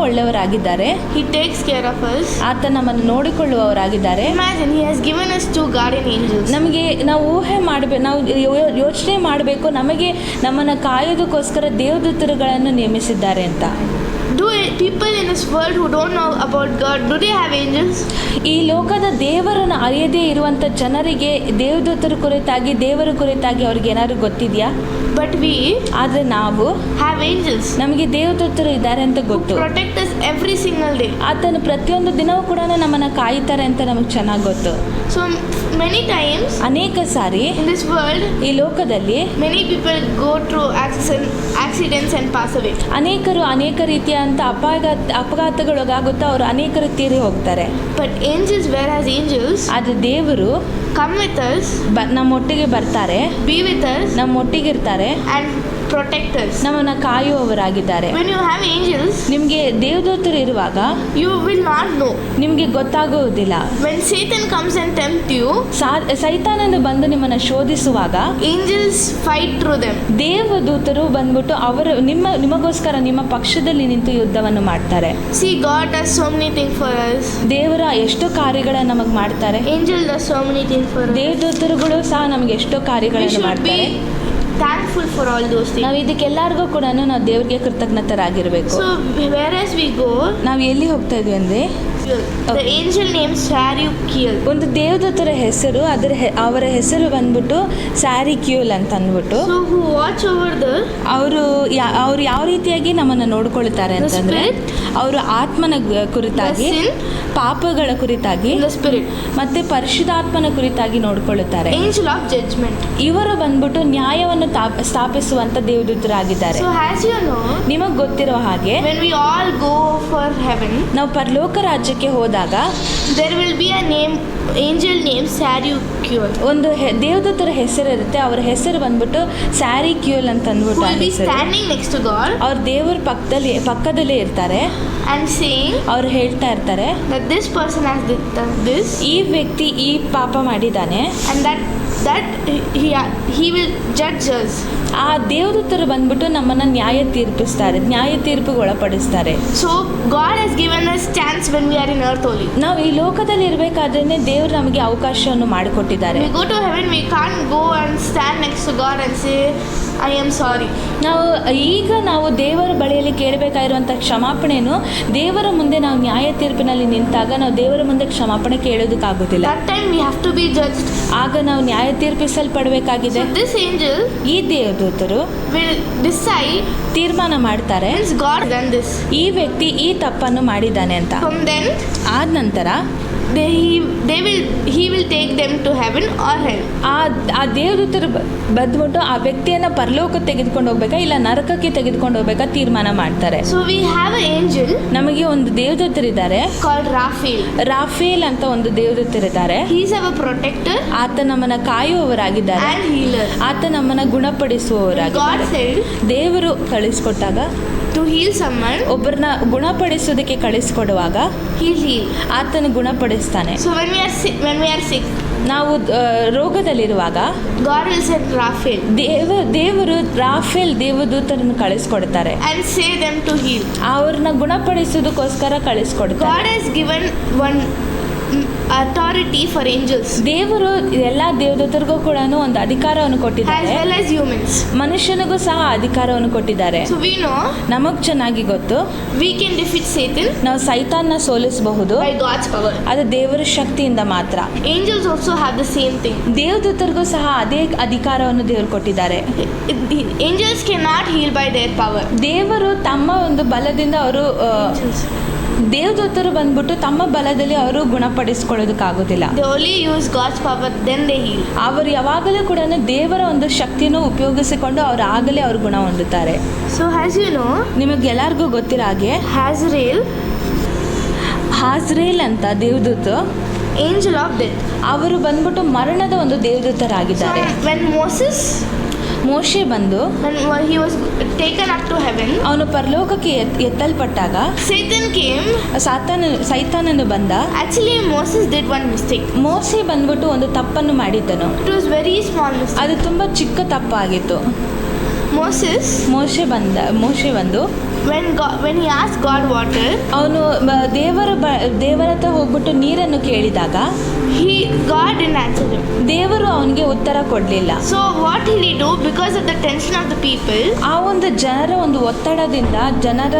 ಒಳ್ಳೆಯವರಾಗಿದ್ದಾರೆ He takes care of us. ಆತ ನಮ್ಮನ್ನು ನೋಡಿಕೊಳ್ಳುವವರಾಗಿದ್ದಾರೆ Imagine He has given us two guardian angels. ನಮಗೆ ನಾವು ಊಹೆ ಮಾಡಬೇಕು ನಾವು ಯೋಚನೆ ಮಾಡಬೇಕು ನಮಗೆ ನಮ್ಮನ್ನು ಕಾಯೋದಕ್ಕೋಸ್ಕರ ದೇವದೂತರುಗಳನ್ನು ನೇಮಿಸಿದ್ದಾರೆ ಅಂತ people in this world who don't know about God do they have angels ಈ ಲೋಕದ ದೇವರನ್ನು ಅರಿಯದೇ ಇರುವಂಥ ಜನರಿಗೆ ದೇವದೂತರ ಕುರಿತಾಗಿ ದೇವರ ಕುರಿತಾಗಿ ಅವ್ರಿಗೆ ಏನಾದ್ರು ಗೊತ್ತಿದೆಯಾ? ಬಟ್ ವಿ ಆದರೆ ನಾವು ಹ್ಯಾವ್ ಏಂಜಲ್ಸ್ ನಮಗೆ ದೇವದೂತರು ಇದ್ದಾರೆ ಅಂತ ಗೊತ್ತು. Protect us every single day ಆತನು ಪ್ರತಿಯೊಂದು ದಿನವೂ ಕೂಡ ನಮ್ಮನ್ನು ಕಾಯ್ತಾರೆ ಅಂತ ನಮಗೆ ಚೆನ್ನಾಗಿ ಗೊತ್ತು. ಸೊ ಮೆನಿ ಟೈಮ್ಸ್ ಅನೇಕ ಸಾರಿ ಇನ್ ದಿಸ್ ವರ್ಲ್ಡ್ ಈ ಲೋಕದಲ್ಲಿ many people go through accidents and pass away ಅನೇಕರು ಅನೇಕ ರೀತಿಯಂಥ ಅಪ ಅಪಘಾತ ಅಪಘಾತಗೊಳಗಾಗುತ್ತಾ ಅವರು ಅನೇಕರು ತೀರಿ ಹೋಗ್ತಾರೆ. But angels were as angels ಆದ್ರೆ ದೇವರು ಕಮ್ ವಿತ್ ಅಸ್ ನಮ್ಮೊಟ್ಟಿಗೆ ಬರ್ತಾರೆ. ಬಿ ವಿತ್ us, ನಮ್ಮೊಟ್ಟಿಗೆ ಇರ್ತಾರೆ protect us. ನಮ್ಮನ್ನು ಕಾಯುವವರಾಗಿದ್ದಾರೆ When you have angels, ನಿಮಗೆ ದೇವದೂತರು ಇರುವಾಗ you will not know. ನಿಮಗೆ ಗೊತ್ತಾಗುವುದಿಲ್ಲ When Satan comes and tempt you, ಸಾ ಸೈತಾನನು ಬಂದು ನಿಮ್ಮನ್ನು ಶೋಧಿಸುವಾಗ angels fight through them. ದೇವದೂತರು ಬಂದ್ಬಿಟ್ಟು ಅವರು ನಿಮ್ಮ ನಿಮಗೋಸ್ಕರ ನಿಮ್ಮ ಪಕ್ಷದಲ್ಲಿ ನಿಂತು ಯುದ್ಧವನ್ನು ಮಾಡ್ತಾರೆ See, God does so many things for us. ದೇವರ ಎಷ್ಟೋ ಕಾರ್ಯಗಳನ್ನು ನಮಗೆ ಮಾಡ್ತಾರೆ Angel does so many things for us. ದೇವದೂತರುಗಳು ಸಹ ನಮಗೆ ಎಷ್ಟೋ We ಕಾರ್ಯಗಳನ್ನು should ಮಾಡ್ತಾರೆ be thankful for all those things. ನಾವು ಇದಕ್ಕೆಲ್ಲರಿಗೂ ಕೂಡ ನಾವು ದೇವರಿಗೆ ಕೃತಜ್ಞತರಾಗಿರ್ಬೇಕು So, whereas we go, ನಾವು ಎಲ್ಲಿ ಹೋಗ್ತಾ ಇದ್ವಿ ಅಂದ್ರೆ the angel. ಒಂದು ದೇವದೂತರ ಹೆಸರು ಅದರ ಅವರ ಹೆಸರು ಬಂದ್ಬಿಟ್ಟು ಸ್ಯಾರಿ ಕ್ಯೂಲ್ ಅಂತ ಅಂದ್ಬಿಟ್ಟು. So, who watch over the ಅವರು ಅವ್ರು ಯಾವ ರೀತಿಯಾಗಿ ನಮ್ಮನ್ನು ನೋಡ್ಕೊಳ್ತಾರೆ ಅಂತಂದ್ರೆ ಅವರು ಆತ್ಮನ ಕುರಿತಾಗಿ ಪಾಪಗಳ ಕುರಿತಾಗಿ in the spirit, ಮತ್ತೆ ಪರಿಶುದ್ಧಾತ್ಮನ ಕುರಿತಾಗಿ ನೋಡ್ಕೊಳ್ಳುತ್ತಾರೆ ಏಂಜಲ್ ಆಫ್ judgment. ಇವರು ಬಂದ್ಬಿಟ್ಟು ನ್ಯಾಯವನ್ನು ಸ್ಥಾಪಿಸುವಂತ ದೇವದೂತರಾಗಿದ್ದಾರೆ. ನಿಮಗ್ ಗೊತ್ತಿರೋ ಹಾಗೆ we all go for heaven ನಾವು ಪರಲೋಕ ರಾಜ್ಯಕ್ಕೆ ಹೋದಾಗ there will be a name angel name Saraqael ಒಂದು ದೇವದತ್ತರ ಹೆಸರು ಇರುತ್ತೆ ಅವರ ಹೆಸರು ಬಂದ್ಬಿಟ್ಟು ಸ್ಯಾರಿ ಕ್ಯೂಲ್ ಅಂತ ಅಂದ್ಬಿಟ್ಟು ಸ್ಟ್ಯಾಂಡಿಂಗ್ ನೆಕ್ಸ್ಟ್ ಗಾಡ್ ಅವ್ರ ದೇವರ ಪಕ್ಕದಲ್ಲಿ ಪಕ್ಕದಲ್ಲೇ ಇರ್ತಾರೆ. ಅಂಡ್ ಸೇ ಅವ್ರು ಹೇಳ್ತಾ ಇರ್ತಾರೆ ದಿಸ್ ಪರ್ಸನ್ ಹ್ಯಾಸ್ ದಿಸ್ ಈ ವ್ಯಕ್ತಿ ಈ ಪಾಪ ಮಾಡಿದ್ದಾನೆ. And that that he will judges ಆ ದೇವದೂತರು ಬಂದ್ಬಿಟ್ಟು ನಮ್ಮನ್ನ ನ್ಯಾಯ ತೀರ್ಪಿಸ್ತಾರೆ ನ್ಯಾಯ ತೀರ್ಪಿಗೆ ಒಳಪಡಿಸ್ತಾರೆ. So God has given us chance when we are in earth only ನಾವು ಈ ಲೋಕದಲ್ಲಿ ಇರಬೇಕಾದ್ರೆ ದೇವರು ನಮಗೆ ಅವಕಾಶವನ್ನು ಮಾಡಿಕೊಟ್ಟಿದ್ದಾರೆ. Go to heaven we can go and stand next to God and say I am sorry. ನಾವು ಈಗ ನಾವು ದೇವರ ಬಳಿಯಲ್ಲಿ ಕೇಳಬೇಕಾಗಿರುವಂಥ ಕ್ಷಮಾಪಣೆಯನ್ನು ದೇವರ ಮುಂದೆ ನಾವು ನ್ಯಾಯ ತೀರ್ಪಿನಲ್ಲಿ ನಿಂತಾಗ ನಾವು ದೇವರ ಮುಂದೆ ಕ್ಷಮಾಪಣೆ ಕೇಳೋದಕ್ಕಾಗೋದಿಲ್ಲ. That time we have to be judged. ಆಗ ನಾವು ನ್ಯಾಯ ತೀರ್ಪಿಸಲ್ಪಡಬೇಕಾಗಿದೆ. ದಿಸ್ ಏಂಜಲ್ ಈ ಈ ದೇವದೂತರು ತೀರ್ಮಾನ ಮಾಡ್ತಾರೆ. ಈ ವ್ಯಕ್ತಿ ಈ ತಪ್ಪನ್ನು ಮಾಡಿದ್ದಾನೆ ಅಂತ. ಆದ ನಂತರ they he they will he will take them to heaven or hell. ಆ ಆ ದೇವದೂತರು ಬಂದ್ಬಿಟ್ಟು ಆ ವ್ಯಕ್ತಿಯನ್ನ ಪರಲೋಕ ತೆಗೆದುಕೊಂಡು ಹೋಗ್ಬೇಕಾ ಇಲ್ಲ ನರಕಕ್ಕೆ ತೆಗೆದುಕೊಂಡು ಹೋಗ್ಬೇಕಾ ತೀರ್ಮಾನ ಮಾಡ್ತಾರೆ? ಸೊ ವಿ ಹ್ಯಾವ್ ಏಂಜಲ್ ನಮಗೆ ಒಂದು ದೇವದೂತರಿದ್ದಾರೆ. called ರಾಫೇಲ್ ರಾಫೇಲ್ ಅಂತ ಒಂದು ದೇವದೂತರಿದ್ದಾರೆ. He's ಅವರ್ protector ಆತ ನಮ್ಮನ್ನ ಕಾಯುವವರಾಗಿದ್ದಾರೆ. ಆತ ನಮ್ಮನ್ನ ಗುಣಪಡಿಸುವವರಾಗಿದ್ದಾರೆ. ದೇವರು ಕಳಿಸ್ಕೊಟ್ಟಾಗ ಟು ಹೀಲ್ ಸಮ್ಮನ್ ಒಬ್ಬರನ್ನ ಗುಣಪಡಿಸೋದಕ್ಕೆ ಕಳಿಸ್ಕೊಡುವಾಗ ಹೀಲ್ ಹೀಲ್ ಆತನ ಗುಣಪಡಿಸ್ತಾನೆ. So when we are sick when we are sick ನಾವು ರೋಗದಲ್ಲಿರುವಾಗ ಗಾಡ್ ವಿಲ್ ಸೆಂಡ್ ದೇವ ದೇವರು ರಾಫೆಲ್ ದೇವದೂತರನ್ನು ಕಳಿಸ್ಕೊಡ್ತಾರೆ. ಅಂಡ್ ಸೇ ಟು ಹೀಲ್ ಅವ್ರನ್ನ ಗುಣಪಡಿಸೋದಕ್ಕೋಸ್ಕರ ಕಳಿಸ್ಕೊಡ್ತಾರೆ. God has given one mm, authority for angels ದೇವರು ಎಲ್ಲ nu ಕೂಡ ಒಂದು ಅಧಿಕಾರವನ್ನು as ಕೊಟ್ಟಿದ್ದಾರೆ well as humans. ಮನುಷ್ಯನಿಗೂ ಸಹ ಅಧಿಕಾರವನ್ನು ಕೊಟ್ಟಿದ್ದಾರೆ So we know ನಮಗ್ ಚೆನ್ನಾಗಿ ಗೊತ್ತು we can defeat Satan ನಾವು ಸೈತಾನ್ನ ಸೋಲಿಸಬಹುದು by God's power. ಅದು ದೇವರ ಶಕ್ತಿಯಿಂದ ಮಾತ್ರ Angels also have the same thing. ದೇವದೂತರಿಗೂ ಸಹ ಅದೇ ಅಧಿಕಾರವನ್ನು ದೇವರು ಕೊಟ್ಟಿದ್ದಾರೆ it- angels cannot heal by their power. ದೇವರು ತಮ್ಮ ಒಂದು ಬಲದಿಂದ ಅವರು. ದೇವದೂತರು ಬಂದ್ಬಿಟ್ಟು ತಮ್ಮ ಬಲದಲ್ಲಿ ಅವರು ಗುಣಪಡಿಸ್ಕೊಳ್ಳೋದಕ್ಕಾಗೋದಿಲ್ಲ. Only use God's they. ಅವರು ಯಾವಾಗಲೂ ಕೂಡ ದೇವರ ಒಂದು ಶಕ್ತಿಯನ್ನು ಉಪಯೋಗಿಸಿಕೊಂಡು ಅವರು ಆಗಲೇ ಅವರು ಗುಣ ಹೊಂದುತ್ತಾರೆ. ಸೊ ಹ್ಯಾಸ್ ಯು ನೋ ನಿಮಗೆಲ್ಲರಿಗೂ ಗೊತ್ತಿರೋ ಹಾಗೆ Hazrael ಹಾಜ್ರೇಲ್ ಅಂತ ದೇವದೂತ ಏಂಜಲ್ ಆಫ್ ಡೆತ್ ಅವರು ಬಂದ್ಬಿಟ್ಟು ಮರಣದ ಒಂದು ದೇವದೂತರಾಗಿದ್ದಾರೆ. ವೆನ್ Moses, ಮೋಶೆ ಬಂದು ಅವನು ಪರಲೋಕಕ್ಕೆ ಎತ್ತಲ್ಪಟ್ಟಾಗ ಸೈತನ್ ಕೇಮ್ ಸಾತನ ಸೈತಾನನು ಬಂದ. Actually Moses did one mistake ಮೋಸೆ ಬಂದ್ಬಿಟ್ಟು ಒಂದು ತಪ್ಪನ್ನು ಮಾಡಿದ್ದನು. ಇಟ್ ವಾಸ್ ವೆರಿ ಸ್ಮಾಲ್ ಅದು ತುಂಬಾ ಚಿಕ್ಕ ತಪ್ಪು ಆಗಿತ್ತು ಮೋಸಸ್ ಬಂದ ಮೋಸೆ ಬಂದು when when you God water ಅವನು ದೇವರ ದೇವರ ಹತ್ರ ಹೋಗ್ಬಿಟ್ಟು ನೀರನ್ನು ಕೇಳಿದಾಗ ಹಿ ಗಾಡ್ ಇನ್ ಆನ್ಸರ್ ದೇವರು ಅವನಿಗೆ ಉತ್ತರ ಕೊಡಲಿಲ್ಲ. So what he did because of the tension of the people ಆ ಒಂದು ಜನರ ಒಂದು ಒತ್ತಡದಿಂದ ಜನರ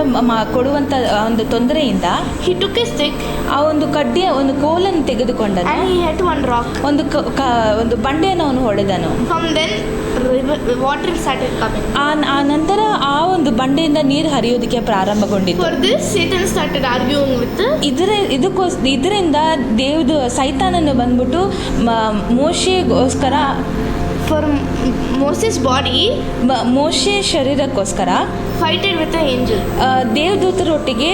ಕೊಡುವಂತ ಒಂದು ತೊಂದರೆಯಿಂದ ಹಿ ಟುಕ್ ಎ ಸ್ಟಿಕ್ ಆ ಒಂದು ಕಡ್ಡಿಯ ಒಂದು ಕೋಲನ್ನು ತೆಗೆದುಕೊಂಡನು. ಒಂದು ಬಂಡೆಯನ್ನು ಅವನು ಹೊಡೆದನು. From then river, started. ಆ ನಂತರ ಆ ಒಂದು ಬಂಡೆಯಿಂದ ನೀರು ಹರಿಯೋದಕ್ಕೆ ಪ್ರಾರಂಭಗೊಂಡಿತು For this, Satan started arguing with the ಇದರ ಇದಕ್ಕೋಸ್ ಇದರಿಂದ ದೇವ್ದು ಸೈತಾನನ್ನು ಬಂದ್ಬಿಟ್ಟು ಮೋಶೆಗೋಸ್ಕರ ಫಾರ್ ಮೋಸಿಸ್ ಬಾಡಿ ಮೋಶೆ ಶರೀರಕ್ಕೋಸ್ಕರ ಫೈಟೆಡ್ ವಿತ್ ಏಂಜಲ್ ದೇವದೂತರೊಟ್ಟಿಗೆ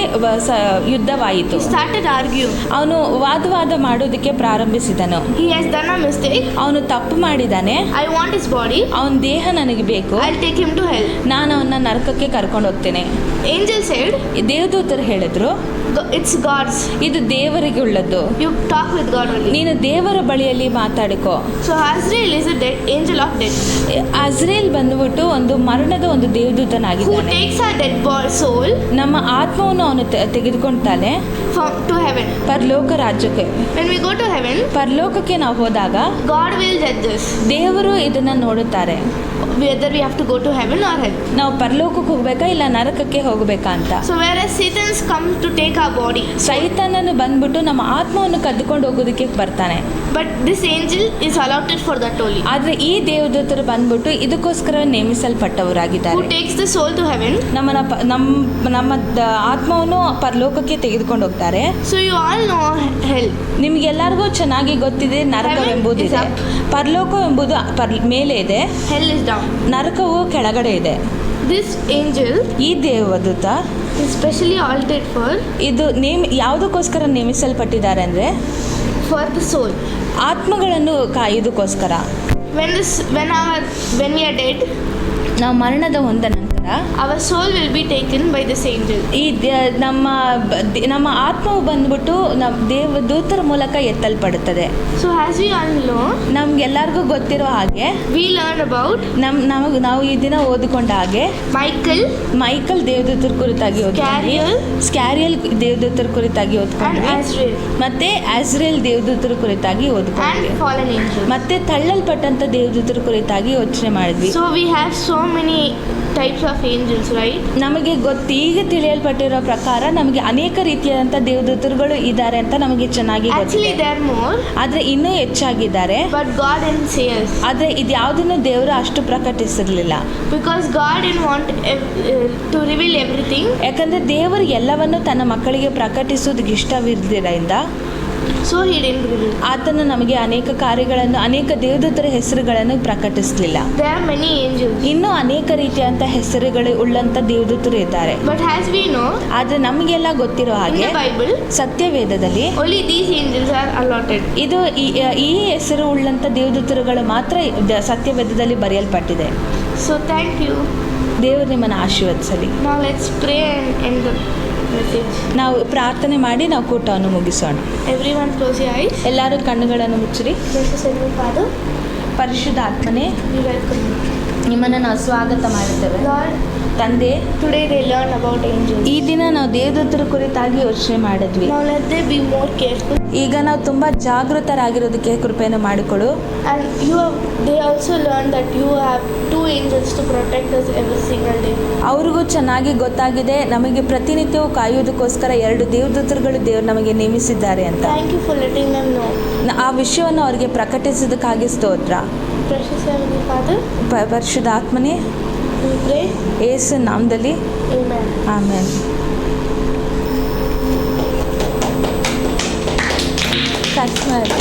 ಸ ಯುದ್ಧವಾಯಿತು. ಸ್ಟಾರ್ಟೆಡ್ ಆರ್ಗ್ಯೂ ಅವನು ವಾದವಾದ ಮಾಡೋದಕ್ಕೆ ಪ್ರಾರಂಭಿಸಿದನು. ಹಿ ಹ್ಯಾಸ್ ಡನ್ ಮಿಸ್ಟೇಕ್ ಅವನು ತಪ್ಪು ಮಾಡಿದಾನೆ. ಐ ವಾಂಟ್ ಇಸ್ ಬಾಡಿ ಅವನ ದೇಹ ನನಗೆ ಬೇಕು. I take him to hell ನಾನು ಅವನ ನರಕಕ್ಕೆ ಕರ್ಕೊಂಡು ಹೋಗ್ತೇನೆ. ಏಂಜಲ್ಸ್ ಹೇಳ್ ದೇವದೂತರು ಹೇಳಿದ್ರು ಇಟ್ಸ್ ಗಾಡ್ಸ್ ಇದು ದೇವರಿಗೆ ಉಳ್ಳದ್ದು ಯು ಟಾಕ್ ವಿತ್ ಗಾಡ್ ನೀನು ದೇವರ ಬಳಿಯಲ್ಲಿ ಮಾತಾಡಿಕೋ. So Azrael is dead angel of dead Azrael ಬಂದ್ಬಿಟ್ಟು ಒಂದು ಮರಣದ ಒಂದು ದೇವದೂತನಾಗಿದ್ದಾನೆ. Takes a dead ball soul ನಮ್ಮ ಆತ್ಮವನ್ನು ಅವನು ತೆಗೆದುಕೊಳ್ತಾನೆ ಟು ಹೆವೆನ್ ಪರಲೋಕ ರಾಜ್ಯಕ್ಕೆ. When we go to heaven ಪರಲೋಕಕ್ಕೆ ನಾವು ಹೋದಾಗ ಗಾಡ್ ವಿಲ್ ಜಡ್ಜ್ ದೇವರು ಇದನ್ನ ನೋಡುತ್ತಾರೆ. Whether we have to go to heaven or hell. ನಾವು ಪರಲೋಕಕ್ಕೆ ಹೋಗಬೇಕಾ ಇಲ್ಲ ನರಕಕ್ಕೆ ಹೋಗಬೇಕಾ ಅಂತ. So whereas satan's come to take body, ಸೈತಾನನು ಬಂದ್ಬಿಟ್ಟು ನಮ್ಮ ಆತ್ಮವನ್ನು ಕದ್ದುಕೊಂಡು ಹೋಗೋದಕ್ಕೆ ಬರ್ತಾನೆ. But this angel is allotted for that only ಆದ್ರೆ ಈ ದೇವದೂತರು ಬಂದ್ಬಿಟ್ಟು ಇದಕ್ಕೋಸ್ಕರ ನೇಮಿಸಲ್ಪಟ್ಟವರಾಗಿದ್ದಾರೆ. Takes takes the soul to heaven? ನಮ್ಮನ್ನ ನಮ್ಮ ನಮ್ಮ ದ- ಆತ್ಮವನ್ನು ಪರಲೋಕಕ್ಕೆ ತೆಗೆದುಕೊಂಡು ಹೋಗ್ತಾರೆ. So you all know hell ನಿಮ್ಗೆಲ್ಲರಿಗೂ ಚೆನ್ನಾಗಿ ಗೊತ್ತಿದೆ ನರಕವೆಂಬುದಿದೆ. ಪರಲೋಕ ಎಂಬುದು ಮೇಲೆ ಇದೆ. Hell is ಡೌನ್ ನರಕವು ಕೆಳಗಡೆ ಇದೆ. ದಿಸ್ ಏಂಜಲ್ ಈ ದೇವದೂತ ಎಸ್ಪೆಷಲಿ ಆಲ್ಟೆಡ್ ಫಾರ್ ಇದು ನೇಮ್ ಯಾವುದಕ್ಕೋಸ್ಕರ ನೇಮಿಸಲ್ಪಟ್ಟಿದ್ದಾರೆ ಅಂದರೆ? ಫಾರ್ ದ ಸೋಲ್ ಆತ್ಮಗಳನ್ನು ಕಾಯೋದಕ್ಕೋಸ್ಕರ when this when are when you're dead ನಾವು ಮರಣದ ಹೊಂದ ನಂತರ our soul will be taken by the angel. ಈ ನಮ್ಮ ನಮ್ಮ ಆತ್ಮವು ಬಂದ್ಬಿಟ್ಟು ನಮ್ಮ ದೇವ ದೂತರ ಮೂಲಕ ಎತ್ತಲ್ಪಡುತ್ತದೆ so as we all know ನಮ್ಗೆಲ್ಲರಿಗೂ ಗೊತ್ತಿರೋ ಹಾಗೆ ವಿ ಲರ್ನ್ ಅಬೌಟ್ ನಮ್ ನಮಗೆ ನಾವು ಈ ದಿನ ಓದಿಕೊಂಡ ಹಾಗೆ ಮೈಕಲ್ ಮೈಕಲ್ ದೇವದೂತರ ಕುರಿತಾಗಿ Scariel. ಸ್ಕ್ಯಾರಿಯಲ್ ದೇವದೂತರ ಕುರಿತಾಗಿ and ಓದ್ಕೊಂಡ್ವಿ ಮತ್ತೆ ಆಸ್ರೇಲ್ ದೇವದೂತರ ಕುರಿತಾಗಿ ಓದ್ಕೊಂಡ್ವಿ. ಮತ್ತೆ ತಳ್ಳಲ್ಪಟ್ಟಂತ ದೇವದೂತರ ಕುರಿತಾಗಿ ಯೋಚನೆ ಮಾಡಿದ್ವಿ so we have so many types of angels right ನಮಗೆ ಗೊತ್ತು ಈಗ ತಿಳಿಯಲ್ಪಟ್ಟಿರೋ ಪ್ರಕಾರ ನಮಗೆ ಅನೇಕ ರೀತಿಯಾದಂಥ ದೇವದೂತರುಗಳು ಇದ್ದಾರೆ ಅಂತ ನಮಗೆ ಚೆನ್ನಾಗಿ Actually, ಗೊತ್ತಿದೆ there are more, ಆದ್ರೆ ಇನ್ನೂ ಹೆಚ್ಚಾಗಿದ್ದಾರೆ. ಬಟ್ ಗಾಡ್ ಇನ್ ಸೇಲ್ಸ್ ಆದ್ರೆ ಇದು ಇದ್ಯಾವುದನ್ನು ದೇವರು ಅಷ್ಟು ಪ್ರಕಟಿಸಿರ್ಲಿಲ್ಲ. Because God in want to reveal everything reveal everything. ಯಾಕಂದ್ರೆ ದೇವರು ಎಲ್ಲವನ್ನು ತನ್ನ ಮಕ್ಕಳಿಗೆ ಪ್ರಕಟಿಸೋದಕ್ಕೆ ಇಷ್ಟವಿರದಿರಿಂದ So ಹೇಳಿ. ಆತನು ನಮಗೆ ಅನೇಕ ಕಾರ್ಯಗಳನ್ನು ಅನೇಕ ದೇವದೂತರ ಹೆಸರುಗಳನ್ನು ಪ್ರಕಟಿಸಲಿಲ್ಲ ಇನ್ನೂ ಅನೇಕ ರೀತಿಯಂತ ಹೆಸರುಗಳು ಉಳ್ಳಂತ ದೇವದೂತರು ಇದ್ದಾರೆ ಬಟ್ ಹ್ಯಾಸ್ ವಿ ನೋ ಆದ್ರೆ ನಮಗೆಲ್ಲ ಗೊತ್ತಿರೋ ಹಾಗೆ ಬೈಬಲ್ ಸತ್ಯವೇದದಲ್ಲಿ ಓನ್ಲಿ ದೀಸ್ ಆರ್. ಇದು ಈ ಹೆಸರು ಉಳ್ಳಂತ ದೇವದೂತರುಗಳು ಮಾತ್ರ ಸತ್ಯವೇದದಲ್ಲಿ ಬರೆಯಲ್ಪಟ್ಟಿದೆ ಸೊ ಥ್ಯಾಂಕ್ ಯು ದೇವರು ನಿಮ್ಮನ್ನು ಆಶೀರ್ವದಿಸಲಿ ನಾವು ಲೆಟ್ಸ್ ಪ್ರೇ ಎಂದು. ನಾವು ಪ್ರಾರ್ಥನೆ ಮಾಡಿ ನಾವು ಕೂಟವನ್ನು ಮುಗಿಸೋಣ. ಎವ್ರಿ ಒನ್ ಕ್ಲೋಸ್ ಐ ಎಲ್ಲರೂ ಕಣ್ಣುಗಳನ್ನು ಮುಚ್ಚಿರಿ. ಪರಿಶುದ್ಧ ಆತ್ಮನೆ ನಿಮ್ಮನ್ನು ನಾವು ಸ್ವಾಗತ ಮಾಡುತ್ತೇವೆ. ತಂದೆ today they learn about angels ಈ ದಿನ ನಾವು ದೇವದತ್ತರ ಕುರಿತಾಗಿ ಯೋಚನೆ ಮಾಡಿದ್ವಿ. ಬಿ ಮೋರ್ ಕೇರ್ಫುಲ್ ಈಗ ನಾವು ತುಂಬ ಜಾಗೃತರಾಗಿರೋದಕ್ಕೆ ಕೃಪೆಯನ್ನು ಮಾಡಿಕೊಡು. And you they also learn that you have angels to protect us every single day. ಅವ್ರಿಗೂ ಚೆನ್ನಾಗಿ ಗೊತ್ತಾಗಿದೆ ನಮಗೆ ಪ್ರತಿನಿತ್ಯವೂ ಕಾಯುವುದಕ್ಕೋಸ್ಕರ ಎರಡು ದೇವದೂತರುಗಳು ದೇವರು ನಮಗೆ ನೇಮಿಸಿದ್ದಾರೆ ಅಂತ Thank you for letting them know. ನ- ಆ ವಿಷಯವನ್ನು ಅವರಿಗೆ ಪ್ರಕಟಿಸಿದಕ್ಕಾಗಿ ಸ್ತೋತ್ರ Precious Heavenly Father, ಪ- ಪರಿಶುದ್ಧ ಆತ್ಮನೇ we pray. ಏಸು ನಾಮದಲ್ಲಿ Amen. ಆಮೇಲೆ ಕಟ್ ಮಾಡಿ